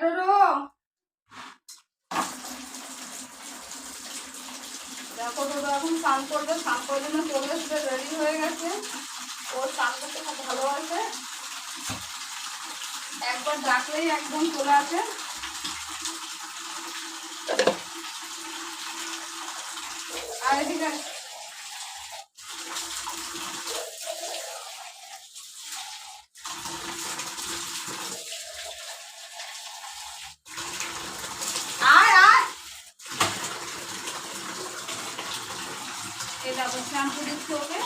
ডোডো দেখো ডোডো এখন স্নান করবে, স্নান করার জন্য চলে এসছে রেডি হয়ে গেছে। ও স্নান করতে খুব ভালোবাসে। একবার ডাকলেই একদম চলে আসে। আর এদিকে আয়। আয় আয় দেখো শ্যাম্পু দিচ্ছি ওকে।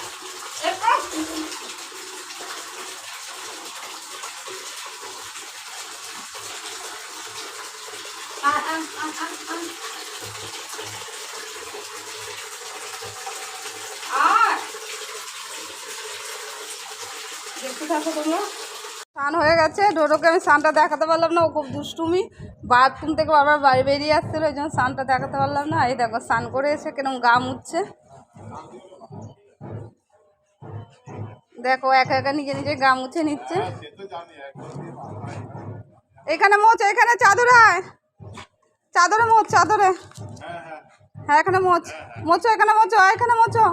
স্নান হয়ে গেছে। ডোডোকে আমি স্নানটা দেখাতে পারলাম না, ও খুব দুষ্টুমি। বাথরুম থেকে বারবার বাড়ি বেরিয়ে আসছিল, ওই জন্য স্নানটা দেখাতে পারলাম না। এই দেখো, স্নান করে এসে কিরম গা মুচ্ছে দেখো, একা একা নিজে নিজে গা মুছে নিচ্ছে। এখানে মোচ, এখানে চাদরে আয়। চাদরে মোচ, চাদরে। হ্যাঁ এখানে মোচ। মোচো, এখানে মোচো এখানে মোচো।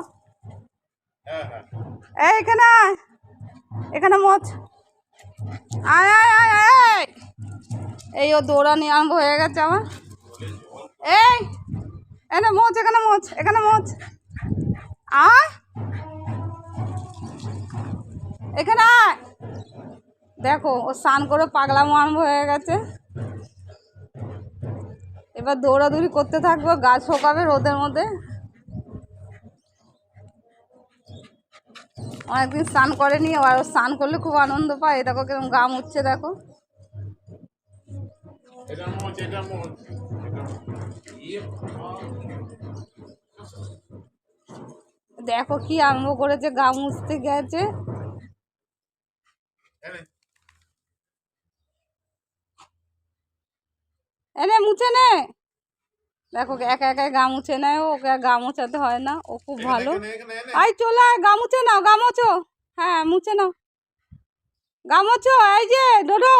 এখানে আয়। এখানে মোচ। আয় আয় আয় আয়। এই, ও দৌড়ানি আরম্ভ হয়ে গেছে আমার। এই, এনে মোচ, এখানে মোচ এখানে মোচ। এখানে আয়। দেখো, ও স্নান করে পাগলামো আরম্ভ হয়ে গেছে। এবার দৌড়াদৌড়ি করতে থাকব গাছ শোকাবে রোদের মধ্যে। অনেকদিন স্নান করেনি আর স্নান করলে খুব আনন্দ পায়। দেখো কীরকম গা মুচ্ছে দেখো। এটা মোচ এটা মোচ দেখো কি আরম্ভ করেছে গা মুছতে গেছে। এনে মুছে নে। দেখো একা একাই গা মুছে নেয় ও ওকে গা মোছাতে হয় না ও খুব ভালো। আই চলে আয় গা মুছে নাও গা মোছো। হ্যাঁ মুছে নাও। গা মোছো এই যে ডোডো।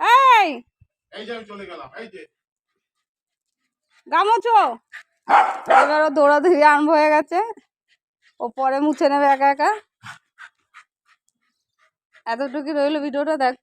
এই। এই যে চলে গেলাম এই যে। গা মোছো। এবার ও দৌড়াদৌড়ি আরম্ভ হয়ে গেছে। ও পরে মুছে নেবে একা একা। এতটুকু রইল ভিডিওটা, দেখ।